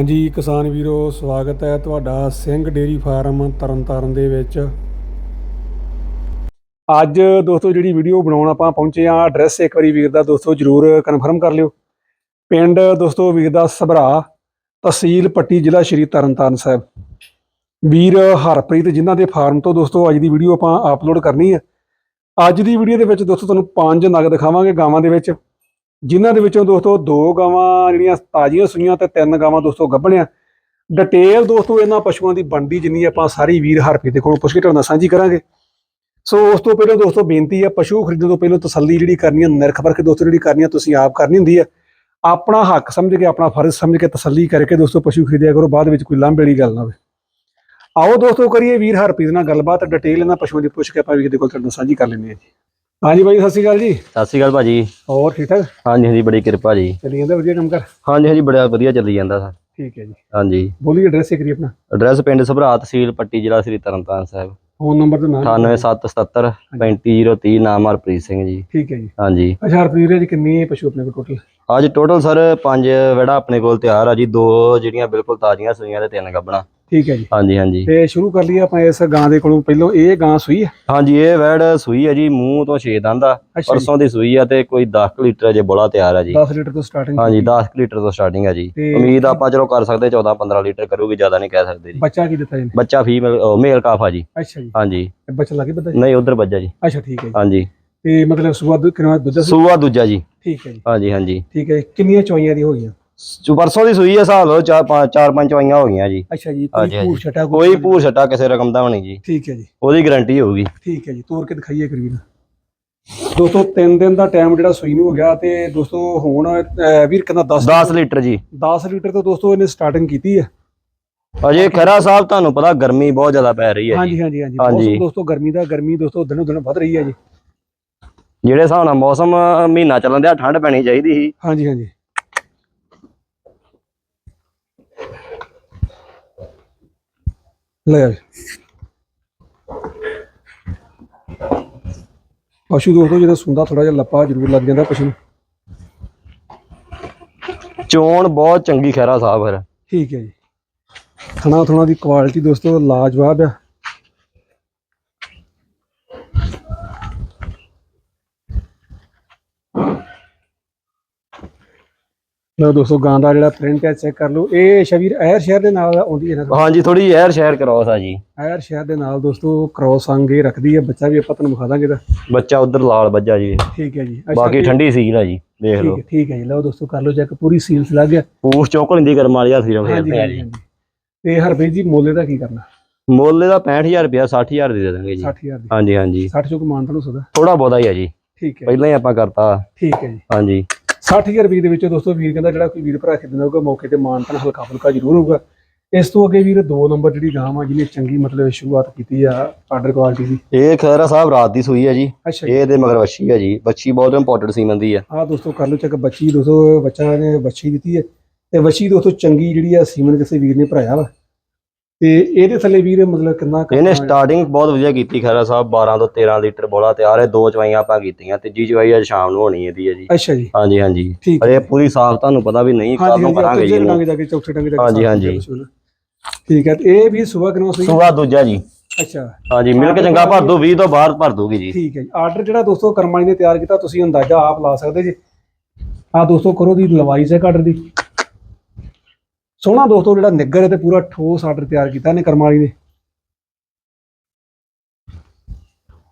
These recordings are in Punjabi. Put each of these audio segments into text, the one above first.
ਹਾਂਜੀ, ਕਿਸਾਨ ਵੀਰੋ, ਸਵਾਗਤ ਹੈ ਤੁਹਾਡਾ ਸਿੰਘ ਡੇਰੀ ਫਾਰਮ ਤਰਨਤਾਰਨ ਦੇ ਵਿੱਚ। ਅੱਜ ਦੋਸਤੋ, ਜਿਹੜੀ ਵੀਡੀਓ ਬਣਾਉਣ ਆਪਾਂ ਪਹੁੰਚੇ ਆ ਐਡਰੈਸ ਇੱਕ ਵਾਰੀ ਵੀਰ ਦਾ ਦੋਸਤੋ ਜਰੂਰ ਕਨਫਰਮ ਕਰ ਲਿਓ। ਪਿੰਡ ਦੋਸਤੋ ਵੀਰ ਦਾ ਸਭਰਾ, ਤਹਿਸੀਲ ਪੱਟੀ ਜ਼ਿਲ੍ਹਾ ਸ਼੍ਰੀ ਤਰਨਤਾਰਨ ਸਾਹਿਬ। ਵੀਰ ਹਰਪ੍ਰੀਤ, ਜਿਨ੍ਹਾਂ ਦੇ ਫਾਰਮ ਤੋਂ ਦੋਸਤੋ ਅੱਜ ਦੀ ਵੀਡੀਓ ਆਪਾਂ ਅਪਲੋਡ ਕਰਨੀ ਹੈ। ਅੱਜ ਦੀ ਵੀਡੀਓ ਦੇ ਵਿੱਚ ਦੋਸਤੋ ਤੁਹਾਨੂੰ ਪੰਜ ਨਗ ਦਿਖਾਵਾਂਗੇ ਗਾਵਾਂ ਦੇ ਵਿੱਚ। ਜਿਨ੍ਹਾਂ ਦੇ ਵਿੱਚੋਂ ਦੋਸਤੋ ਦੋ ਗਾਵਾਂ ਜਿਹੜੀਆਂ ਤਾਜ਼ੀਆਂ ਸੂਈਆਂ ਤੇ ਤਿੰਨ ਗਾਵਾਂ ਦੋਸਤੋ ਗੱਭਣਿਆ। ਡਿਟੇਲ ਦੋਸਤੋ ਇਹਨਾਂ ਪਸ਼ੂਆਂ ਦੀ ਬਣਦੀ ਜਿੰਨੀ ਆਪਾਂ ਸਾਰੀ ਵੀਰ ਹਰਪ੍ਰੀਤ ਦੇ ਕੋਲੋਂ ਪੁੱਛ ਕੇ ਤੁਹਾਡੇ ਨਾਲ ਸਾਂਝੀ ਕਰਾਂਗੇ। ਸੋ ਉਸ ਤੋਂ ਪਹਿਲਾਂ ਦੋਸਤੋ ਬੇਨਤੀ ਹੈ, ਪਸ਼ੂ ਖਰੀਦਣ ਤੋਂ ਪਹਿਲਾਂ ਤਸੱਲੀ ਜਿਹੜੀ ਕਰਨੀ ਹੈ, ਨਿਰਖ ਪਰਖ ਦੋਸਤੋ ਜਿਹੜੀ ਕਰਨੀ ਹੈ, ਤੁਸੀਂ ਆਪ ਕਰਨੀ ਹੁੰਦੀ ਹੈ। ਆਪਣਾ ਹੱਕ ਸਮਝ ਕੇ, ਆਪਣਾ ਫਰਜ਼ ਸਮਝ ਕੇ ਤਸੱਲੀ ਕਰਕੇ ਦੋਸਤੋ ਪਸ਼ੂ ਖਰੀਦਿਆ ਕਰੋ, ਬਾਅਦ ਵਿੱਚ ਕੋਈ ਲਾਂਭੇ ਵਾਲੀ ਗੱਲ ਨਾ ਹੋਵੇ। ਆਓ ਦੋਸਤੋ ਕਰੀਏ ਵੀਰ ਹਰਪ੍ਰੀਤ ਨਾਲ ਗੱਲਬਾਤ ਡਿਟੇਲ ਇਹਨਾਂ ਪਸ਼ੂਆਂ ਦੀ ਪੁੱਛ ਕੇ ਆਪਾਂ ਵੀਰ ਦੇ ਕੋਲ ਤੁਹਾਡੇ ਨਾਲ ਸਾਂਝੀ ਕਰ ਲੈਂਦੇ ਹਾਂ ਜੀ। ਹਾਂਜੀ ਬਾਈ ਸਤਿ ਸ਼੍ਰੀ ਅਕਾਲ ਜੀ। ਸਤਿ ਸ਼੍ਰੀ ਅਕਾਲ ਭਾਜੀ। ਹੋਰ ਠੀਕ ਠਾਕ? ਹਾਂਜੀ ਹਾਂਜੀ ਬੜੀ ਕਿਰਪਾ ਜੀ। ਚੱਲੀ ਜਾਂਦਾ ਵਧੀਆ ਕੰਮ ਕਰ? ਹਾਂਜੀ ਹਾਂਜੀ ਬੜਾ ਵਧੀਆ ਚੱਲੀ ਜਾਂਦਾ ਸਰ। ਠੀਕ ਹੈ ਜੀ। ਹਾਂਜੀ। ਬੋਲੀ ਐਡਰੈਸ ਕਰੀ ਆਪਣਾ। ਐਡਰੈਸ ਪਿੰਡ ਸਭਰਾ ਤਹਿਸੀਲ ਪੱਟੀ ਜ਼ਿਲ੍ਹਾ ਸ੍ਰੀ ਤਰਨਤਾਰਨ ਸਾਹਿਬ। ਫੋਨ ਨੰਬਰ ਤੇ ਨਾਮ 98777 35030 ਨਾਮ ਹਰਪ੍ਰੀਤ ਸਿੰਘ ਜੀ। ਠੀਕ ਹੈ ਜੀ। ਹਾਂਜੀ। ਅੱਛਾ ਹਰਪ੍ਰੀਤ ਜੀ ਕਿੰਨੀ ਪਸ਼ੂ ਆਪਣੇ ਕੋਲ ਟੋਟਲ ਅੱਜ ਟੋਟਲ ਸਰ ਪੰਜ ਵੜਾ ਆਪਣੇ ਕੋਲ ਤਿਆਰ ਆ ਜੀ। ਦੋ ਜਿਹੜੀਆਂ ਬਿਲਕੁਲ ਤਾਜ਼ੀਆਂ ਸੂਈਆਂ ਤੇ ਤਿੰਨ ਗੱਬਣਾ ਠੀਕ ਹੈ ਜੀ। ਹਾਂਜੀ ਹਾਂਜੀ। ਤੇ ਸ਼ੁਰੂ ਕਰ ਲਈਏ ਆਪਾਂ ਇਸ ਗਾਂ ਦੇ ਕੋਲੋਂ। ਪਹਿਲਾਂ ਇਹ ਗਾਂ ਸੂਈ ਹੈ ਹਾਂਜੀ ਇਹ ਵੜ ਸੂਈ ਆ ਜੀ ਮੂੰਹ ਤੋਂ ਛੇ ਦੰਦ ਆ। ਪਰਸੋਂ ਦੀ ਸੂਈ ਆ ਤੇ ਕੋਈ 10 ਲੀਟਰ ਜੇ ਬੋਲਾ ਤਿਆਰ ਆ ਜੀ। 10 ਲੀਟਰ ਤੋਂ ਸਟਾਰਟਿੰਗ ਹਾਂਜੀ 10 ਲੀਟਰ ਤੋਂ ਸਟਾਰਟਿੰਗ ਆ ਜੀ। ਉਮੀਦ ਆਪਾਂ ਚਲੋ ਕਰ ਸਕਦੇ 14 15 ਲੀਟਰ ਕਰੂਗੀ ਜ਼ਿਆਦਾ ਨਹੀਂ ਕਹਿ ਸਕਦੇ ਜੀ। ਬੱਚਾ ਕੀ ਦਿੱਤਾ ਜੀ ਬੱਚਾ ਫੀਮੇਲ ਮੇਲ ਕਾਫਾ ਜੀ। ਅੱਛਾ ਜੀ। ਹਾਂਜੀ। ਬੱਚਾ ਲੱਗੇ ਬੱਚਾ ਜੀ? ਨਹੀਂ ਉਧਰ ਵੱਜਾ ਜੀ। ਅੱਛਾ ਠੀਕ ਹੈ ਹਾਂਜੀ। ਤੇ ਮਤਲਬ ਸਵੇਰ ਦੁੱਧ ਕਿੰਨਾ ਦੁੱਧ ਸੀ ਸੂਆ ਦੂਜਾ ਜੀ। ਠੀਕ ਹੈ ਜੀ। ਹਾਂਜੀ ਹਾਂਜੀ। ਠੀਕ ਹੈ। ਕਿੰਨੀਆਂ ਚੋਈਆਂ ਦੀ ਹੋ ਗਈਆਂ? ਜੋ ਪਰਸੋਂ ਦੀ ਸੂਈ ਹੈ ਹਿਸਾਬ ਲਓ ਚਾਰ ਪੰਜ ਚਾਰ ਪੰਜ ਚਵਾਈਆਂ ਹੋ ਗਈਆਂ ਜੀ। ਅੱਛਾ ਜੀ ਹਾਂਜੀ, ਕੋਈ ਹਾਂਜੀ। ਛਟਾ ਕੋਈ ਭੂਰ ਛਟਾ ਕਿਸੇ ਰਕਮ ਦਾ ਹੋਣੀ ਜੀ। ਠੀਕ ਹੈ ਜੀ। ਉਹਦੀ ਗਾਰੰਟੀ ਹੋਊਗੀ। ਠੀਕ ਹੈ ਜੀ ਤੋਰ ਕੇ ਦਿਖਾਈਏ ਕਰੀਬ ਦੋਸਤੋ 3 ਦਿਨ ਦਾ ਟਾਈਮ ਜਿਹੜਾ ਸੂਈ ਨੂੰ ਹੋ ਗਿਆ ਤੇ ਦੋਸਤੋ ਹੁਣ ਅਹ, ਵੀਰ ਕਹਿੰਦਾ 10 10 ਲੀਟਰ ਜੀ। 10 ਲੀਟਰ ਤੋਂ ਦੋਸਤੋ ਇਹਨੇ ਸਟਾਰਟਿੰਗ ਕੀਤੀ ਹੈ। ਅਜੇ ਖਰਾ ਸਾਹਿਬ ਤੁਹਾਨੂੰ ਪਤਾ ਗਰਮੀ ਬਹੁਤ ਜ਼ਿਆਦਾ ਪੈ ਰਹੀ ਹੈ ਜੀ। ਹਾਂਜੀ ਹਾਂਜੀ ਹਾਂਜੀ। ਹਾਂਜੀ। ਮੌਸਮ ਦੋਸਤੋ ਗਰਮੀ ਦਾ ਗਰਮੀ ਦੋਸਤੋ ਦਿਨੋਂ ਦਿਨ ਵੱਧ ਰਹੀ ਹੈ ਜੀ। ਜਿਹੜੇ ਹਿਸਾਬ ਨਾਲ ਮੌਸਮ ਮਹੀਨਾ ਚੱਲਣ ਦਿਆ ਠੰਡ ਪੈਣੀ ਚਾਹੀਦੀ ਸੀ। ਹਾਂਜੀ ਹਾਂਜੀ। ਲੈ ਪਸ਼ੂ ਦੋਸਤੋ ਜਦੋਂ ਸੁੰਦਾ ਥੋੜਾ ਜਿਹਾ ਲੱਪਾ ਜ਼ਰੂਰ ਲੱਗ ਜਾਂਦਾ ਪਸ਼ੂ ਨੂੰ। ਚੋਣ ਬਹੁਤ ਚੰਗੀ ਖੈਰਾ ਸਾਹਿਬ ਫਿਰ। ਠੀਕ ਹੈ ਜੀ। ਥਣਾ ਥਣਾ ਦੀ ਕੁਆਲਿਟੀ ਦੋਸਤੋ ਲਾਜਵਾਬ ਆ। ਲਓ ਦੋਸਤੋ ਗਾਂ ਦਾ ਜਿਹੜਾ ਪ੍ਰਿੰਟ ਹੈ ਚੈੱਕ ਕਰ ਲਓ। ਇਹ ਸ਼ਬੀਰ ਐਰ ਸ਼ਹਿਰ ਦੇ ਨਾਲ ਆਉਂਦੀ ਹੈ ਨਾ ਹਾਂਜੀ ਥੋੜੀ ਯਾਰ ਸ਼ੇਅਰ ਕਰਾਓ ਸਾ ਜੀ। ਐਰ ਸ਼ਹਿਰ ਦੇ ਨਾਲ ਦੋਸਤੋ ਕ੍ਰੋਸ ਅੰਗੇ ਰੱਖਦੀ ਹੈ। ਬੱਚਾ ਵੀ ਆਪਾਂ ਤੁਹਾਨੂੰ ਵਿਖਾ ਦਾਂਗੇ ਦਾ ਬੱਚਾ ਉਧਰ ਲਾਲ ਵੱਜਾ ਜੀ। ਠੀਕ ਹੈ ਜੀ। ਬਾਕੀ ਠੰਡੀ ਸੀਲ ਆ ਜੀ ਦੇਖ ਲਓ। ਠੀਕ ਹੈ ਜੀ। ਲਓ ਦੋਸਤੋ ਕਰ ਲਓ ਚੈੱਕ ਪੂਰੀ ਸੀਲਸ ਲੱਗ ਗਿਆ। ਪੂਛ ਚੌਕ ਲੈਂਦੀ ਕਰਮ ਵਾਲੀ ਹੱਥੀ ਰੋਂਦੇ ਆ ਹਾਂਜੀ ਜੀ। ਤੇ ਹਰਪ੍ਰੀਤ ਜੀ ਮੋਲੇ ਦਾ ਕੀ ਕਰਨਾ? ਮੁੱਲ ਇਹਦਾ 65000 ਰੁਪਇਆ 60000 ਦੇ ਦੇਣਗੇ ਜੀ। 60000 ਦੀ। ਹਾਂਜੀ ਹਾਂਜੀ। 60 ਚੋਂ ਕਮਾਨ ਤੁਹਾਨੂੰ ਸਦਾ ਥੋੜਾ ਬਹੁਤਾ ਹੀ ਆ ਜੀ। ਠੀਕ ਹੈ ਪਹਿਲਾਂ ਹੀ ਆਪਾਂ ਕਰਤਾ। ਠੀਕ ਹੈ ਜੀ। ਹਾਂਜੀ। 60000 ਰੁਪਏ ਦੇ ਵਿੱਚੋਂ ਦੋਸਤੋ ਵੀਰ ਕਹਿੰਦਾ ਜਿਹੜਾ ਕੋਈ ਵੀਰ ਭਰਾ ਖਰੀਦਣਾ ਹੋਊਗਾ ਮੌਕੇ ਤੇ ਮਾਨਤਨ ਹਲਕਾ ਫੁਲਕਾ ਜ਼ਰੂਰ ਹੋਊਗਾ। ਇਸ ਤੋਂ ਅੱਗੇ ਵੀਰ ਦੋ ਨੰਬਰ ਜਿਹੜੀ ਗਾਂ ਆ ਜਿਹਨੇ ਚੰਗੀ ਮਤਲਬ ਸ਼ੁਰੂਆਤ ਕੀਤੀ ਆ ਆਰਡਰ ਕੁਆਲਿਟੀ ਦੀ। ਇਹ ਖੈਰਾ ਸਾਹਿਬ ਰਾਤ ਦੀ ਸੂਈ ਹੈ ਜੀ। ਇਹ ਇਹਦੇ ਮਗਰ ਵੱਛੀ ਹੈ ਜੀ। ਵੱਛੀ ਬਹੁਤ ਇੰਪੋਰਟੈਂਟ ਸੀਮਨ ਦੀ ਆ। ਆਹ ਦੋਸਤੋ ਕਰ ਲਓ ਚੈੱਕ ਬੱਚੀ ਦੋਸਤੋ ਬੱਚਾ ਨੇ ਬੱਚੀ ਦਿੱਤੀ ਹੈ ਤੇ ਬੱਚੀ ਦੋਸਤੋ ਚੰਗੀ ਜਿਹੜੀ ਆ ਸੀਮਨ ਕਿਸੇ ਵੀਰ ਨੇ ਭਰਾਇਆ ਵਾ। ਤੇ ਇਹਦੇ ਥੱਲੇ ਵੀਰ ਮਤਲਬ ਕਿੰਨਾ ਕੁ ਇਹਨੇ ਸਟਾਰਟਿੰਗ ਬਹੁਤ ਵਧੀਆ ਕੀਤੀ ਖੈਰਾ ਸਾਹਿਬ 12 ਤੋਂ 13 ਲੀਟਰ ਬੋਲਾ ਤਿਆਰ ਹੈ ਦੋ ਚਵਾਈਆਂ ਆਪਾਂ ਕੀਤੀਆਂ ਤੀਜੀ ਚਵਾਈ ਅੱਜ ਸ਼ਾਮ ਨੂੰ ਹੋਣੀ ਇਹਦੀ ਹੈ ਜੀ। ਅੱਛਾ ਜੀ। ਹਾਂਜੀ ਹਾਂਜੀ। ਪਰ ਇਹ ਪੂਰੀ ਸਾਫ਼ ਤੁਹਾਨੂੰ ਪਤਾ ਵੀ ਨਹੀਂ ਕਦੋਂ ਹਾਂਜੀ ਕਰਾਂਗੇ ਜੀ ਡੰਗੇ ਜਾ ਕੇ ਚੌਥੇ ਡੰਗੇ ਜਾ ਕੇ ਹਾਂਜੀ, ਹਾਂਜੀ। ਨੂੰ। ਠੀਕ ਹੈ ਇਹ ਵੀ ਸਵੇਰ ਕਿਨੋਂ ਸਹੀ? ਸੂਆ ਦੂਜਾ ਜੀ। ਅੱਛਾ। ਹਾਂਜੀ ਮਿਲਕ ਚੰਗਾ ਭਰ ਦੂ 20 ਤੋਂ ਬਾਹਰ ਭਰ ਦੂਗੀ ਜੀ। ਠੀਕ ਹੈ ਜੀ। ਆਰਡਰ ਜਿਹੜਾ ਦੋਸਤੋ ਕਰਮਾਈ ਨੇ ਤਿਆਰ ਕੀਤਾ ਤੁਸੀਂ ਅੰਦਾਜ਼ਾ ਆਪ ਲਾ ਸਕਦੇ ਜੀ। ਆ ਦੋਸਤੋ ਕਰੋ ਦੀ ਲਵਾਈ ਸੇ ਆਰਡਰ ਦੀ। ਸੋਹਣਾ ਦੋਸਤੋ ਜਿਹੜਾ ਨਿੱਗਰ ਤੇ ਪੂਰਾ ਠੋਸ ਆਰਡਰ ਤਿਆਰ ਕੀਤਾ ਨੇ ਕਰਮਾਲੀ ਨੇ।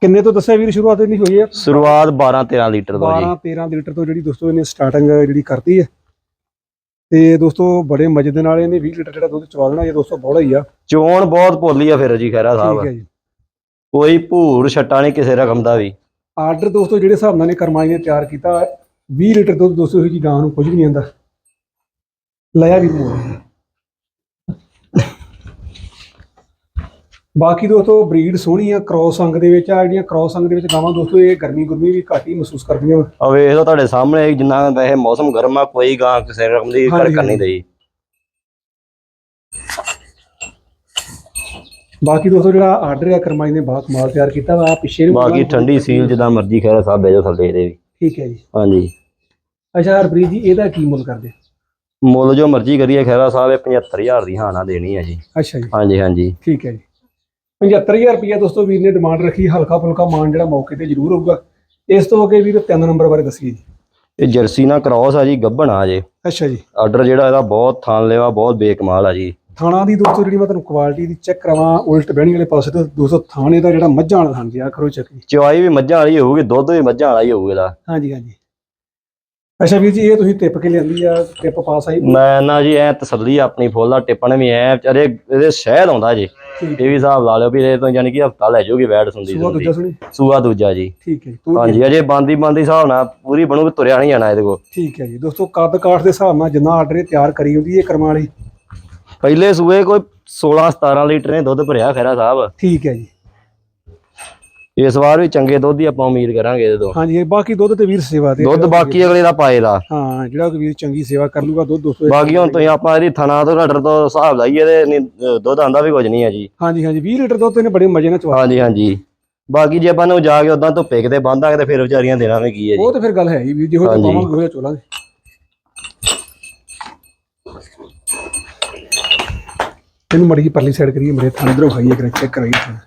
ਕਿੰਨੇ ਤੋਂ ਦੱਸਿਆ ਵੀਰ ਸ਼ੁਰੂਆਤ ਨਹੀਂ ਹੋਈ ਹੈ? ਸ਼ੁਰੂਆਤ 12 13 ਲੀਟਰ ਤੋਂ ਜੀ। 12 13 ਲੀਟਰ ਤੋਂ ਜਿਹੜੀ ਦੋਸਤੋ ਇਹਨੇ ਸਟਾਰਟਿੰਗ ਜਿਹੜੀ ਕਰਤੀ ਹੈ। ਤੇ ਦੋਸਤੋ ਬੜੇ ਮਜ਼ੇ ਦੇ ਨਾਲ ਇਹਨੇ 20 ਲੀਟਰ ਜਿਹੜਾ ਦੁੱਧ ਚਵਾ ਦੇਣਾ ਇਹ ਦੋਸਤੋ ਬੋੜਾ ਹੀ ਆ। ਚੋਣ ਬਹੁਤ ਭੋਲੀ ਆ ਫਿਰ ਜੀ ਖੈਰਾ ਠੀਕ ਸਾਹਿਬ ਹੈ ਜੀ। ਕੋਈ ਭੂਰ ਛੱਟਾ ਨਹੀਂ ਕਿਸੇ ਰਕਮ ਦਾ ਵੀ। ਆਰਡਰ ਦੋਸਤੋ ਜਿਹੜੇ ਹਿਸਾਬ ਨਾਲ ਨੇ ਕਰਮਾਈ ਨੇ ਤਿਆਰ ਕੀਤਾ 20 ਲੀਟਰ ਦੁੱਧ ਦੋਸਤੋ ਇਹ ਜੀ ਗਾਂ ਨੂੰ ਕੁਝ ਵੀ ਨਹੀਂ ਆਂਦਾ ਲਿਆ ਵੀ ਮੋੜ ਬਾਕੀ ਦੋਸਤੋ ਬਰੀਡ ਸੋਹਣੀ ਆ ਕ੍ਰੋਸ ਅੰਗ ਦੇ ਵਿੱਚ ਆ ਜਿਹੜੀਆਂ ਕ੍ਰੋਸ ਅੰਗ ਦੇ ਵਿੱਚ ਗਾਵਾਂ ਦੋਸਤੋ ਇਹ ਗਰਮੀ ਗੁਰਮੀ ਵੀ ਘੱਟ ਹੀ ਮਹਿਸੂਸ ਕਰਦੀਆਂ ਆ ਵੇਖ ਲਓ ਤੁਹਾਡੇ ਸਾਹਮਣੇ ਜਿੰਨਾ ਵੈਸੇ ਮੌਸਮ ਗਰਮ ਆ ਕੋਈ ਗਾਂ ਕਿਸੇ ਰਕਮ ਦੀ ਹਾਂਜੀ, ਨਹੀਂ ਦੇਈ। ਬਾਕੀ ਦੋਸਤੋ ਜਿਹੜਾ ਆਰਡਰ ਆ ਕਰਮਾਈ ਨੇ ਬਹੁਤ ਕਮਾਲ ਤਿਆਰ ਕੀਤਾ ਵਾ ਆਹ ਪਿੱਛੇ ਨੂੰ ਬਾਕੀ ਠੰਡੀ ਸੀਲ ਜਿੱਦਾਂ ਮਰਜ਼ੀ ਖੈਰਾ ਸਾਹਿਬ ਬੈਜੋ ਥੱਲੇ ਇਹਦੇ ਵੀ। ਠੀਕ ਹੈ ਜੀ। ਹਾਂਜੀ। ਅੱਛਾ ਹਰਪ੍ਰੀਤ ਜੀ ਇਹਦਾ ਕੀ ਮੁੱਲ ਕਰਦੇ? ਮੁੱਲ ਜੋ ਮਰਜ਼ੀ ਕਰੀਏ ਖੈਰਾ ਸਾਹਿਬ ਇਹ 75000 ਦੀ ਹਾਨਾ ਦੇਣੀ ਹੈ ਜੀ। ਅੱਛਾ ਜੀ। ਹਾਂਜੀ ਹਾਂਜੀ। ਠੀਕ ਹੈ ਜੀ। 75000 ਰੁਪਇਆ ਦੋਸਤੋ ਵੀਰ ਨੇ ਡਿਮਾਂਡ ਰੱਖੀ ਹਲਕਾ ਫੁਲਕਾ ਮਾਨ ਜਿਹੜਾ ਮੌਕੇ ਤੇ ਜ਼ਰੂਰ ਹੋਊਗਾ। ਇਸ ਤੋਂ ਅੱਗੇ ਵੀਰ ਤਿੰਨ ਨੰਬਰ ਬਾਰੇ ਦੱਸੀਏ ਜੀ। ਇਹ ਜਰਸੀ ਨਾਲ ਕ੍ਰਾਸ ਆ ਜੀ ਗੱਭਣ ਆ ਜੇ। ਅੱਛਾ ਜੀ। ਆਰਡਰ ਜਿਹੜਾ ਇਹਦਾ ਬਹੁਤ ਥਾਨ ਲੈਵਾ ਬਹੁਤ ਬੇਕਮਾਲ ਆ ਜੀ। ਥਾਣਾ ਦੀ ਦੋਸਤੋ ਜਿਹੜੀ ਮੈਂ ਤੁਹਾਨੂੰ ਕੁਆਲਿਟੀ ਦੀ ਚੈੱਕ ਕਰਾਵਾਂ ਉਲਟ ਬਹਿਣੀ ਵਾਲੇ ਪਾਸੇ ਤੋਂ ਦੋਸਤੋ ਥਾਣੇ ਦਾ ਜਿਹੜਾ ਮੱਝਾਂ ਵਾਲਾ ਥਾਣ ਜਿਆ ਕਰੋ ਚੱਕ ਜੀ। ਚਵਾਈ ਵੀ ਮੱਝਾਂ ਵਾਲੀ ਹੋਊਗੀ ਦੁੱਧ ਵੀ ਮੱਝਾਂ ਵਾਲਾ ਹੀ ਹੋਊਗਾ ਇਹਦਾ। ਹਾਂਜੀ ਹਾਂਜੀ। ਅੱਛਾ ਵੀਰ ਜੀ ਇਹ ਤੁਸੀਂ ਟਿਪ ਕੇ ਲਿਆਂਦੀ ਆ? ਟਿਪ ਪਾਸ ਆਈ? ਮੈਂ ਨਾ ਜੀ ਐ ਤਸੱਲੀ ਆਪਣੀ ਫੁੱਲ ਦਾ ਟਿੱਪਣ ਵੀ ਐ ਵਿਚਾਰੇ ਇਹਦੇ ਸ਼ਹਿਦ ਆਉਂਦਾ ਜੀ। ਇਹ ਵੀ ਹਿਸਾਬ ਲਾ ਲਿਓ ਵੀ ਇਹ ਤੋਂ ਯਾਨੀ ਕਿ ਹਫਤਾ ਲੈ ਜਾਊਗੀ ਵੈਟ ਸੁੰਦੀ ਸੂਆ ਦੂਜਾ ਸੁਣੀ? ਸੂਆ ਦੂਜਾ ਜੀ। ਠੀਕ ਹੈ ਜੀ ਤੂੰ ਹਾਂਜੀ ਅਜੇ ਬੰਦੀ ਬੰਦੀ ਹਿਸਾਬ ਨਾਲ ਪੂਰੀ ਬਣੂਗੀ ਤੁਰਿਆ ਨਹੀਂ ਜਾਣਾ ਇਹਦੇ ਕੋ ਠੀਕ ਹੈ ਜੀ ਦੋਸਤੋ ਕੱਦ ਕਾਠ ਦੇ ਹਿਸਾਬ ਨਾਲ ਜਿੰਨਾ ਆਰਡਰ ਤਿਆਰ ਕਰੀ ਹੁੰਦੀ ਇਹ ਕਰਮਾਂ ਵਾਲੀ। ਪਹਿਲੇ ਸੂਏ ਕੋਈ 16 17 ਲੀਟਰ ਨੇ ਦੁੱਧ ਭਰਿਆ ਖੈਰਾ ਸਾਹਿਬ। ਠੀਕ ਹੈ ਜੀ। ਇਸ ਵਾਰ ਵੀ ਚੰਗੇ ਦੁੱਧ ਦੀ ਆਪਾਂ ਉਮੀਦ ਕਰਾਂਗੇ ਇਹਦੇ ਤੋਂ। ਹਾਂਜੀ ਬਾਕੀ ਦੁੱਧ ਤੇ ਵੀਰ ਸੇਵਾ ਤੇ ਦੁੱਧ ਬਾਕੀ ਅਗਲੇ ਦਾ ਪਾਏ ਦਾ। ਹਾਂ ਜਿਹੜਾ ਵੀਰ ਚੰਗੀ ਸੇਵਾ ਕਰ ਲੂਗਾ ਦੁੱਧ ਦੋਸਤੋ ਬਾਕੀ ਹੁਣ ਤੁਸੀਂ ਆਪਾਂ ਇਹਦੀ ਥਣਾ ਤੋਂ ਘਟਰ ਤੋਂ ਹਿਸਾਬ ਲਾਈਏ ਤੇ ਦੁੱਧ ਆਂਦਾ ਵੀ ਕੁਝ ਨਹੀਂ ਹੈ ਜੀ। ਹਾਂਜੀ ਹਾਂਜੀ 20 ਲੀਟਰ ਦੁੱਧ ਇਹਨੇ ਬੜੇ ਮਜ਼ੇ ਨਾਲ ਚਵਾ ਹਾਂਜੀ ਹਾਂਜੀ। ਬਾਕੀ ਜੇ ਆਪਾਂ ਨੂੰ ਜਾ ਕੇ ਉਦਾਂ ਧੁੱਪੇ ਕਿਤੇ ਬੰਦਾਂਗੇ ਤੇ ਫਿਰ ਵਿਚਾਰੀਆਂ ਦੇਣਾ ਵੀ ਕੀ ਹੈ ਜੀ। ਉਹ ਤੇ ਫਿਰ ਗੱਲ ਹੈ ਹੀ ਵੀਰ ਜਿਹੋ ਜਿਹਾ। ਪਾਵਾਂਗੇ ਉਹੋ ਜਿਹਾ ਚੋਲਾਂਗੇ। ਇਹਨੂੰ ਮੜੀ ਜੀ ਪਰਲੀ ਸਾਈਡ ਕਰੀਏ ਮੇਰੇ ਥਾਣੇ ਇਧਰੋਂ ਖਾਈਏ ਕਰੇ ਚੈੱਕ ਕਰਾਈਏ। ਥਾਣਾ।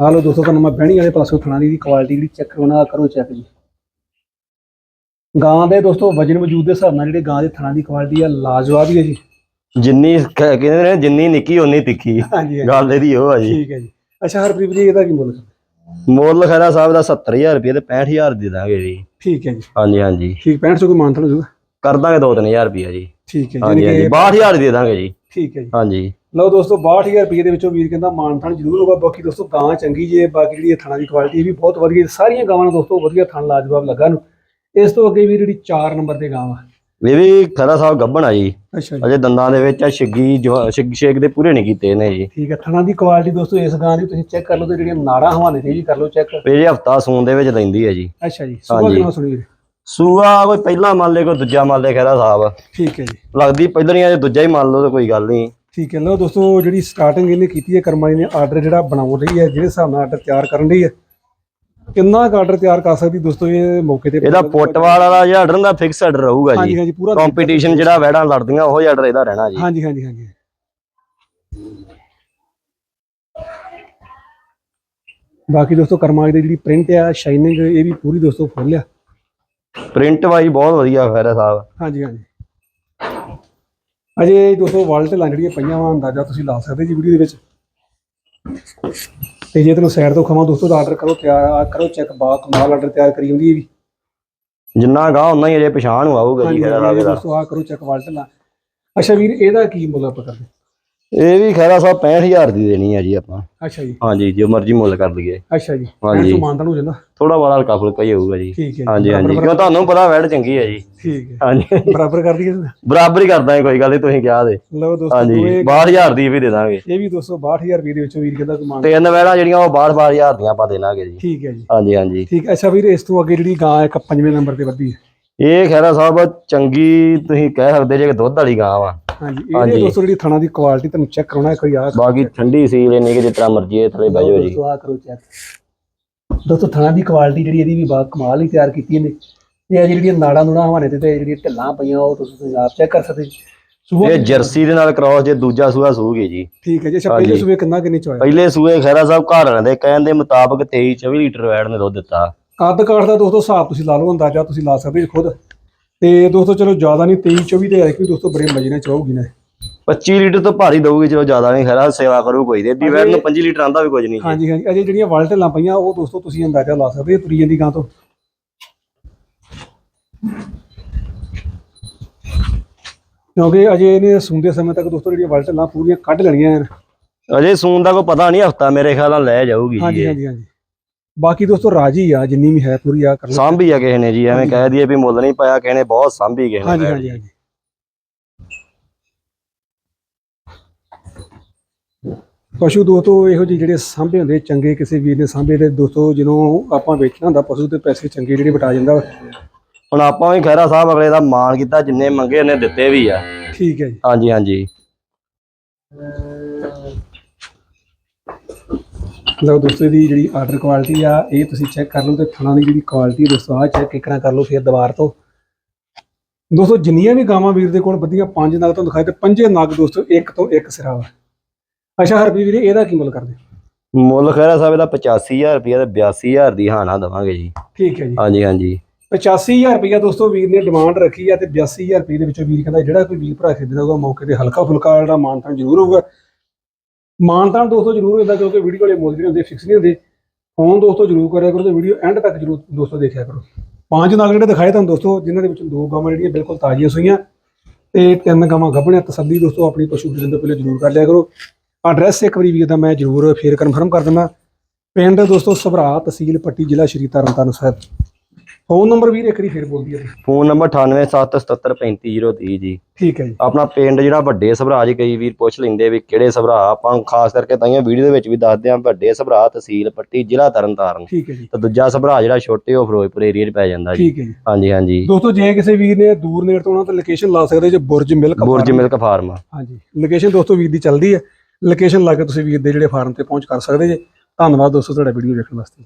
ਆ ਲਓ ਦੋਸਤੋ ਤੁਹਾਨੂੰ ਮੈਂ ਬਹਿਣੀ ਵਾਲੇ ਪਾਸੋਂ ਥਣਾ ਦੀ ਕੁਆਲਿਟੀ ਜਿਹੜੀ ਚੈੱਕ ਕਰਨਾ ਕਰੋ ਚੈੱਕ ਜੀ। ਗਾਂ ਦੇ ਦੋਸਤੋ ਵਜਨ ਵਜੂਦ ਦੇ ਹਿਸਾਬ ਨਾਲ ਜਿਹੜੇ ਗਾਂ ਦੇ ਥਣਾ ਦੀ ਕੁਆਲਿਟੀ ਆ ਲਾਜਵਾਬ ਹੀ ਹੈ ਜੀ। ਜਿੰਨੀ ਕ- ਕਹਿੰਦੇ ਨੇ ਜਿੰਨੀ ਨਿੱਕੀ ਓਨੀ ਤਿੱਖੀ। ਹਾਂਜੀ ਹਾਂਜੀ, ਗੱਲ ਇਹਦੀ ਉਹ ਆ ਜੀ। ਠੀਕ ਹੈ ਜੀ। ਅੱਛਾ ਹਰਪ੍ਰੀਤ ਜੀ ਇਹਦਾ ਕੀ ਮੁੱਲ ਮੁੱਲ ਖੈਰਾ ਸਾਹਿਬ ਦਾ 70000 ਰੁਪਏ ਤੇ 65000 ਦੇ ਦਾਂਗੇ ਜੀ। ਠੀਕ ਹੈ ਜੀ। ਹਾਂਜੀ ਹਾਂਜੀ। ਠੀਕ 65 ਸੌ ਕੋਈ ਮਾਨਤਨ ਹੋ ਜਾਊਗਾ ਕਰ ਦਾਂਗੇ 2-3000 ਰੁਪਏ ਜੀ। ਠੀਕ ਹੈ ਹਾਂਜੀ ਜੀ ਹਾਂਜੀ। 62000 ਦੇ ਦਾਂਗੇ ਜੀ। ਠੀਕ ਹੈ ਜੀ। ਹਾਂਜੀ। ਲਓ ਦੋਸਤੋ 62000 ਰੁਪਏ ਦੇ ਵਿੱਚੋਂ ਵੀਰ ਕਹਿੰਦਾ ਮਾਨਥਣ ਜ਼ਰੂਰ ਹੋਗਾ ਬਾਕੀ ਦੋਸਤੋ ਗਾਂ ਚੰਗੀ ਜੇ ਬਾਕੀ ਜਿਹੜੀ ਥਣਾ ਦੀ ਕੁਆਲਿਟੀ ਇਹ ਵੀ ਬਹੁਤ ਵਧੀਆ ਸਾਰੀਆਂ ਗਾਵਾਂ ਨੂੰ ਦੋਸਤੋ ਵਧੀਆ ਥਣ ਲਾਜਵਾਬ ਲੱਗਾ ਨੂੰ ਇਸ ਤੋਂ ਅੱਗੇ ਵੀ ਜਿਹੜੀ 4 ਨੰਬਰ ਤੇ ਗਾਂ ਆ। ਇਹ ਵੀ ਖੈਰਾ ਸਾਹਿਬ ਗੱਭਣ ਆ ਜੀ। ਜੀ। ਅਜੇ ਦੰਦਾਂ ਦੇ ਵਿੱਚ ਆ ਛਿੱਗੀ ਛਿੱਗ ਛੇਕ ਦੇ ਪੂਰੇ ਨਹੀਂ ਕੀਤੇ ਨੇ ਜੀ। ਠੀਕ ਹੈ ਥਣਾ ਦੀ ਕੁਆਲਿਟੀ ਦੋਸਤੋ ਇਸ ਗਾਂ ਦੀ ਤੁਸੀਂ ਚੈੱਕ ਕਰ ਲਓ ਤੇ ਜਿਹੜੀਆਂ ਨਾੜਾਂ ਹਵਾਨੇ ਤੇ ਵੀ ਕਰ ਲਓ ਚੈੱਕ ਇਹ ਜੇ ਹਫਤਾ ਸੂਣ ਦੇ ਵਿੱਚ ਲੈਂਦੀ ਹੈ ਜੀ। ਅੱਛਾ ਜੀ ਹਾਂਜੀ। ਕਿੰਨਾ ਸੁਣੀ? ਸੂਆ ਕੋਈ ਪਹਿਲਾ ਮੰਨ ਲੇ ਕੋਈ ਦੂਜਾ ਮੰਨ ਲੇ ਖੈਰਾ ਸਾਹਿਬ। ਠੀਕ ਹੈ ਜੀ। ਲੱਗਦੀ ਪਹਿਲਣੀਆਂ ਜੇ ਦੂਜਾ ਹੀ ਮੰਨ ਲਓ ਤਾਂ ਕੋਈ ਗੱਲ ਨਹੀਂ। ਠੀਕ ਹੈ। ਲਓ ਦੋਸਤੋ ਜਿਹੜੀ ਸਟਾਰਟਿੰਗ ਇਹਨੇ ਕੀਤੀ ਹੈ ਕਰਮਾਈ ਨੇ ਆਰਡਰ ਜਿਹੜਾ ਬਣਾਉਣ ਰਹੀ ਹੈ ਜਿਹੜੇ ਹਿਸਾਬ ਨਾਲ ਆਰਡਰ ਤਿਆਰ ਕਰਨ ਰਹੀ ਹੈ। ਕਿੰਨਾ ਕੁ ਆਰਡਰ ਤਿਆਰ ਕਰ ਸਕਦੀ ਦੋਸਤੋ ਇਹ ਮੌਕੇ ਤੇ? ਇਹਦਾ ਫੁੱਟਬਾਲ ਵਾਲਾ ਜਿਹੜਾ ਆਰਡਰ ਦਾ ਫਿਕਸ ਆਰਡਰ ਰਹੂਗਾ ਹਾਂਜੀ ਜੀ। ਹਾਂਜੀ ਪੂਰਾ ਕੰਪੀਟੀਸ਼ਨ ਜਿਹੜਾ ਵੈੜਾਂ ਲੜਦੀਆਂ ਉਹ ਆਰਡਰ ਇਹਦਾ ਰਹਿਣਾ ਜੀ। ਹਾਂਜੀ ਹਾਂਜੀ ਹਾਂਜੀ। ਬਾਕੀ ਦੋਸਤੋ ਕਰਮਾਜ ਦੀ ਜਿਹੜੀ ਪ੍ਰਿੰਟ ਆ ਸ਼ਾਈਨਿੰਗ ਇਹ ਵੀ ਪੂਰੀ ਦੋਸਤੋ ਫੁੱਲ ਆ। ਪ੍ਰਿੰਟ ਵਾਈ ਬਹੁਤ ਵਧੀਆ ਖੈਰਾ ਸਾਹਿਬ। ਹਾਂਜੀ ਹਾਂਜੀ। ਅਜੇ ਦੋਸਤੋ ਵਾਲ ਤੇ ਜਿਹੜੀਆਂ ਪਈਆਂ ਵਾ ਅੰਦਾਜ਼ਾ ਤੁਸੀਂ ਲਾ ਸਕਦੇ ਜੀ ਵੀਡੀਓ ਦੇ ਵਿੱਚ। ਤੇ ਜੇ ਤੁਹਾਨੂੰ ਸਾਈਡ ਤੋਂ ਖਵਾਂ ਦੋਸਤੋ ਦਾ ਆਰਡਰ ਕਰੋ ਤਿਆਰ ਕਰੋ ਚੈੱਕ ਬਾ ਕਮਾਲ ਆਰਡਰ ਤਿਆਰ ਕਰੀ ਹੁੰਦੀ ਹੈ ਵੀ। ਜਿੰਨਾ ਗਾਹ ਉਹਨਾਂ ਹੀ ਅਜੇ ਪਛਾਣ ਆਊਗਾ ਜੀ ਇਹਦਾ ਦੋਸਤੋ ਆ ਕਰੋ ਚੈੱਕ ਵਾਲ ਤੇ ਲਾ ਅੱਛਾ ਵੀਰ ਇਹਦਾ ਕੀ ਮੁੱਲ ਆਪਾਂ ਕਰਦੇ? ਇਹ ਵੀ ਖੈਰਾ ਸਾਹਿਬ 65000 ਦੀ ਦੇਣੀ ਹੈ ਜੀ ਆਪਾਂ। ਅੱਛਾ ਜੀ। ਹਾਂਜੀ ਜੋ ਮਰਜ਼ੀ ਮੁੱਲ ਕਰ ਲਈਏ। ਅੱਛਾ ਜੀ। ਹਾਂਜੀ। 500 ਮਾਨਤਾਨ ਹੋ ਜਾਂਦਾ। ਥੋੜਾ ਬੜਾ ਹਲਕਾ ਫੁਲਕਾ ਹੀ ਹੋਊਗਾ ਜੀ। ਠੀਕ ਹੈ ਜੀ। ਹਾਂਜੀ ਹਾਂਜੀ। ਕਿਉਂ ਤੁਹਾਨੂੰ ਪਤਾ ਵੈੜ ਚੰਗੀ ਹੈ ਜੀ। ਠੀਕ ਹੈ। ਹਾਂਜੀ। ਬਰਾਬਰ ਕਰ ਦਈਏ ਬਰਾਬਰ ਹੀ ਕਰਦਾ ਕੋਈ ਗੱਲ ਨਹੀਂ ਤੁਸੀਂ ਕਿਹਾ ਦੇ ਲਓ ਦੋਸਤੋ ਹਾਂਜੀ ਦੋਵੇਂ 62000 ਦੀ ਵੀ ਦੇ ਦਾਂਗੇ। ਇਹ ਵੀ ਦੋਸਤੋ 62000 ਰੁਪਏ ਦੇ ਵਿੱਚੋਂ ਵੀਰ ਕਹਿੰਦਾ ਕਮਾਨ ਤਿੰਨ ਵੈੜਾਂ ਜਿਹੜੀਆਂ ਉਹ 62000 ਦੀਆਂ ਆਪਾਂ ਦੇ ਦਾਂਗੇ ਜੀ। ਠੀਕ ਹੈ ਜੀ। ਹਾਂਜੀ ਹਾਂਜੀ। ਠੀਕ ਅੱਛਾ ਵੀਰ ਇਸ ਤੋਂ ਅੱਗੇ ਜਿਹੜੀ ਗਾਂ ਇੱਕ ਪੰਜਵੇਂ ਨੰਬਰ ਤੇ ਵੱਧੀ ਹੈ। ਇਹ ਖੈਰਾ ਸਾਹਿਬ ਚੰਗੀ ਤੁਸੀਂ ਕਹਿ ਸਕਦੇ ਜੇ ਕਿ ਦੁੱਧ ਵਾਲੀ ਗਾਂ ਵਾ। ਹਾਂਜੀ। ਇਹਦੇ ਦੋਸਤੋ ਜਿਹੜੀ ਥਣਾ ਦੀ ਕੁਆਲਿਟੀ ਤੁਹਾਨੂੰ ਚੈੱਕ ਕਰਾਉਣਾ ਹੈ ਕੋਈ ਆ ਬਾਕੀ ਠੰਡੀ ਸੀਲ ਇੰਨੀ ਕਿ ਜਿਤਨਾ ਮਰਜ਼ੀ ਇਹ ਥਲੇ ਬਹਿ ਜਾਓ ਜੀ। ਦੋਸਤੋ ਆ ਕਰੋ ਚੈੱਕ। ਦੋਸਤੋ ਥਣਾ ਦੀ ਕੁਆਲਿਟੀ ਜਿਹੜੀ ਇਹਦੀ ਵੀ ਬਾ ਕਮਾਲ ਹੀ ਤਿਆਰ ਕੀਤੀ ਇਹਨੇ। ਤੇ ਇਹ ਜਿਹੜੀਆਂ ਨਾੜਾਂ ਨੂੜਾਂ ਹਵਾਨੇ ਤੇ ਤੇ ਜਿਹੜੀਆਂ ਢਿੱਲਾਂ ਪਈਆਂ ਉਹ ਤੁਸੀਂ ਤੁਸੀਂ ਆਪ ਚੈੱਕ ਕਰ ਸਕਦੇ ਇਹ ਜਰਸੀ ਦੇ ਨਾਲ ਕ੍ਰਾਸ ਜੇ ਦੂਜਾ ਸੂਆ ਸੂਗੀ ਜੀ। ਠੀਕ ਹੈ ਜੀ ਅੱਛਾ ਪਹਿਲੇ। ਸੂਏ ਕਿੰਨਾ ਕਿੰਨੀ ਚੋਇਆ ਪਹਿਲੇ ਸੂਏ ਖੈਰਾ ਸਾਹਿਬ ਘਰ ਦੇ ਕਹਿਣ ਦੇ ਮੁਤਾਬਕ 23 24 ਲੀਟਰ ਵੈੜ ਨੇ ਦੁੱਧ ਦਿੱਤਾ। ਕੱਦ ਕਾਠ ਦਾ ਦੋਸਤੋ ਹਿਸਾਬ ਤੁਸੀਂ ਲਾ ਲਓ ਅੰਦਾਜ਼ਾ ਤੁਸੀਂ ਲਾ ਸਕਦੇ ਜੀ ਖੁਦ। ਤੇ ਦੋਸਤੋ ਚਲੋ ਜ਼ਿਆਦਾ ਨਹੀਂ 23 24 ਤੇ ਕਿ ਦੋਸਤੋ ਬੜੇ ਮਜੇ ਨਾਲ ਚਾਹੂਗੀ ਨਾ। 25 ਲੀਟਰ ਤੋਂ ਭਾਰੀ ਦਊਗੀ ਚਲੋ ਜ਼ਿਆਦਾ ਨਹੀਂ ਖੈਰਾ ਸੇਵਾ ਕਰੂ ਕੋਈ ਦੇ ਦੀ ਵੈੜ ਨੂੰ 5 ਲੀਟਰ ਆਂਦਾ ਵੀ ਕੁਝ ਨਹੀਂ ਹਾਂਜੀ ਹਾਂਜੀ। ਅਜੇ ਜਿਹੜੀਆਂ ਵਲ ਢਿੱਲਾਂ ਪਈਆਂ ਉਹ ਦੋਸਤੋ ਤੁਸੀਂ ਅੰਦਾਜ਼ਾ ਲਾ ਸਕਦੇ ਹੋ ਤੁਰੀ ਜਾਂਦੀ ਗਾਂ ਤੋਂ। ਕਿਉਂਕਿ ਅਜੇ ਇਹਨੇ ਸੁੰਦੇ ਸਮੇਂ ਤੱਕ ਦੋਸਤੋ ਜਿਹੜੀਆਂ ਵਲ ਢਿੱਲਾਂ ਪੂਰੀਆਂ ਕੱਢ ਲੈਣੀਆਂ ਹਨ ਅਜੇ ਸੂਨ ਦਾ ਕੋਈ ਪਤਾ ਨਹੀਂ ਹਫਤਾ ਮੇਰੇ ਖਿਆਲ ਨਾਲ ਲੈ ਜਾਊਗੀ ਹਾਂਜੀ। ਹਾਂਜੀ ਹਾਂਜੀ। ਬਾਕੀ ਦੋਸਤੋ ਰਾਜੀ ਆ ਜਿੰਨੀ ਵੀ ਹੈ ਪੂਰੀ ਆ ਕਰ ਲਓ। ਸਾਂਭੀ ਆ ਕਿਸੇ ਨੇ ਜੀ ਐਵੇਂ ਕਹਿ ਦਈਏ ਵੀ ਮੁੱਲ ਨਹੀਂ ਪਾਇਆ ਕਿਸੇ ਨੇ ਬਹੁਤ ਸਾਂਭੀ ਕਿਸੇ ਨੇ ਹਾਂਜੀ ਹਾਂਜੀ ਪਸ਼ੂ ਦੋਸਤੋ ਇਹੋ ਜਿਹੇ ਜਿਹੜੇ ਸਾਂਭੇ ਹੁੰਦੇ ਚੰਗੇ ਕਿਸੇ ਵੀਰ ਨੇ ਸਾਂਭੇ ਤੇ ਦੋਸਤੋ ਜਦੋਂ ਆਪਾਂ ਵੇਚਣਾ ਹੁੰਦਾ ਪਸ਼ੂ ਤੇ ਪੈਸੇ ਚੰਗੇ ਜਿਹੜੇ ਬਟਾ ਜਾਂਦਾ। ਹੁਣ ਆਪਾਂ ਵੀ ਖੈਰਾ ਸਾਹਿਬ ਅਗਲੇ ਦਾ ਮਾਣ ਕੀਤਾ ਜਿੰਨੇ ਮੰਗੇ ਉਹਨੇ ਦਿੱਤੇ ਵੀ ਆ। ਠੀਕ ਹੈ ਜੀ। ਹਾਂਜੀ ਹਾਂਜੀ। ਲਓ ਦੋਸਤੋ ਦੀ ਜਿਹੜੀ ਆਰਡਰ ਕੁਆਲਿਟੀ ਆ ਇਹ ਤੁਸੀਂ ਚੈੱਕ ਕਰ ਲਓ ਤੇ ਥਣਾ ਦੀ ਜਿਹੜੀ ਕੁਆਲਿਟੀ ਦੋਸਤੋ ਆ ਚੈੱਕ ਕਿਕਰਾਂ ਕਰ ਲਓ ਫਿਰ ਦੁਬਾਰ ਤੋਂ। ਦੋਸਤੋ ਜਿੰਨੀਆਂ ਵੀ ਗਾਵਾਂ ਵੀਰ ਦੇ ਕੋਲ ਵਧੀਆ ਪੰਜ ਨਗ ਤੁਹਾਨੂੰ ਦਿਖਾਏ ਤੇ ਪੰਜੇ ਨਗ ਦੋਸਤੋ ਇੱਕ ਤੋਂ ਇੱਕ ਸਿਰਾ ਵਾ। ਅੱਛਾ ਹਰਪੀ ਵੀਰੇ ਇਹਦਾ ਕੀ ਮੁੱਲ ਕਰਦੇ? ਮੁੱਲ ਖੈਰਾ ਸਾਹਿਬ ਇਹਦਾ 85000 ਰੁਪਏ ਤੇ 82000 ਦੀ ਹਾਨਾ ਦਵਾਂਗੇ ਜੀ। ਠੀਕ ਹੈ ਜੀ। ਹਾਂਜੀ ਹਾਂਜੀ। 85000 ਰੁਪਇਆ ਦੋਸਤੋ ਵੀਰ ਨੇ ਡਿਮਾਂਡ ਰੱਖੀ ਆ ਤੇ 82000 ਰੁਪਏ ਦੇ ਵਿੱਚੋਂ ਵੀਰ ਕਹਿੰਦਾ ਜਿਹੜਾ ਕੋਈ ਵੀਰ ਭਰਾ ਖਰੀਦਦਾ ਹੋਊਗਾ ਮੌਕੇ ਤੇ ਹਲਕਾ ਫੁਲਕਾ ਜਿਹੜਾ ਮਾਨਤਾਨ ਜ਼ਰੂਰ ਹੋਊਗਾ। ਮਾਨਤਾਨ ਦੋਸਤੋ ਜ਼ਰੂਰ ਹੁੰਦਾ ਕਿਉਂਕਿ ਵੀਡੀਓ ਵਾਲੇ ਮੁੱਲ ਜਿਹੜੇ ਹੁੰਦੇ ਫਿਕਸ ਨਹੀਂ ਹੁੰਦੇ। ਫੋਨ ਦੋਸਤੋ ਜ਼ਰੂਰ ਕਰਿਆ ਕਰੋ ਤੇ ਵੀਡੀਓ ਐਂਡ ਤੱਕ ਜ਼ਰੂਰ ਦੋਸਤੋ ਦੇਖਿਆ ਕਰੋ। ਪੰਜ ਨਗ ਜਿਹੜੇ ਦਿਖਾਏ ਤੁਹਾਨੂੰ ਦੋਸਤੋ, ਜਿਨ੍ਹਾਂ ਦੇ ਵਿੱਚੋਂ ਦੋ ਗਾਵਾਂ ਜਿਹੜੀਆਂ ਬਿਲਕੁਲ ਤਾਜ਼ੀਆਂ ਸੂਈਆਂ ਤੇ ਤਿੰਨ ਗਾਵਾਂ ਗੱਭਣੀਆਂ, ਤਸੱਲੀ ਦੋਸਤੋ ਆਪਣੀ ਪਸ਼ੂ ਖਰੀਦਣ ਤੋਂ ਪਹਿਲੇ ਜ਼ਰੂਰ ਕਰ ਲਿਆ ਕਰੋ। ਐਡਰੈਸ ਇੱਕ ਵਾਰੀ ਵੀਰ ਦਾ ਮੈਂ ਜ਼ਰੂਰ ਫੇਰ ਕਨਫਰਮ ਕਰ ਦਿੰਦਾ। ਪਿੰਡ ਦੋਸਤੋ ਸਭਰਾ ਤਹਿਸੀਲ ਪੱਟੀ ਜ਼ਿਲ੍ਹਾ ਸ਼੍ਰੀ ਤਰਨਤਾਰਨ ਸਾਹਿਬ। ਫੋਨ ਨੰਬਰ ਵੀਰ ਇੱਕ ਵਾਰੀ ਫੇਰ ਬੋਲ ਦਈਏ ਫੋਨ ਨੰਬਰ 9877735030 ਜੀ। ਠੀਕ ਹੈ ਜੀ। ਆਪਣਾ ਪਿੰਡ ਜਿਹੜਾ ਵੱਡੇ ਸਭਰਾਜ ਕਈ ਵੀਰ ਪੁੱਛ ਲੈਂਦੇ ਵੀ ਕਿਹੜੇ ਸਭਰਾ ਆਪਾਂ ਖਾਸ ਕਰਕੇ ਤਾਈਆਂ ਵੀਡੀਓ ਦੇ ਵਿੱਚ ਵੀ ਦੱਸਦੇ ਆਂ ਵੱਡੇ ਸਭਰਾ ਤਹਿਸੀਲ ਪੱਟੀ ਜ਼ਿਲ੍ਹਾ ਤਰਨਤਾਰਨ। ਠੀਕ ਹੈ ਜੀ। ਤੇ ਦੂਜਾ ਸਭਰਾ ਜਿਹੜਾ ਛੋਟੇ ਉਹ ਫਿਰੋਜ਼ਪੁਰ ਏਰੀਆ 'ਚ ਪੈ ਜਾਂਦਾ ਜੀ। ਠੀਕ ਹੈ ਜੀ। ਹਾਂਜੀ ਹਾਂਜੀ। ਦੋਸਤੋ ਜੇ ਕਿਸੇ ਵੀਰ ਨੇ ਦੂਰ ਨੇੜ ਤੋਂ ਆਉਣਾ ਤਾਂ ਲੋਕੇਸ਼ਨ ਲਾ ਸਕਦੇ ਜੇ Burj milk Burj. Milk farm. ਹਾਂਜੀ। ਲੋਕੇਸ਼ਨ ਦੋਸਤੋ ਵੀਰ ਦੀ ਚੱਲਦੀ ਹੈ। ਲੋਕੇਸ਼ਨ ਲਾ ਕੇ ਤੁਸੀਂ ਵੀਰ ਦੇ ਜਿਹੜੇ ਫਾਰਮ ਤੇ ਪਹੁੰਚ ਕਰ ਸਕਦੇ ਜੇ। ਧੰਨਵਾਦ ਦੋਸਤੋ ਤੁਹਾਡਾ ਵੀਡੀਓ ਦੇਖਣ ਵਾਸਤੇ।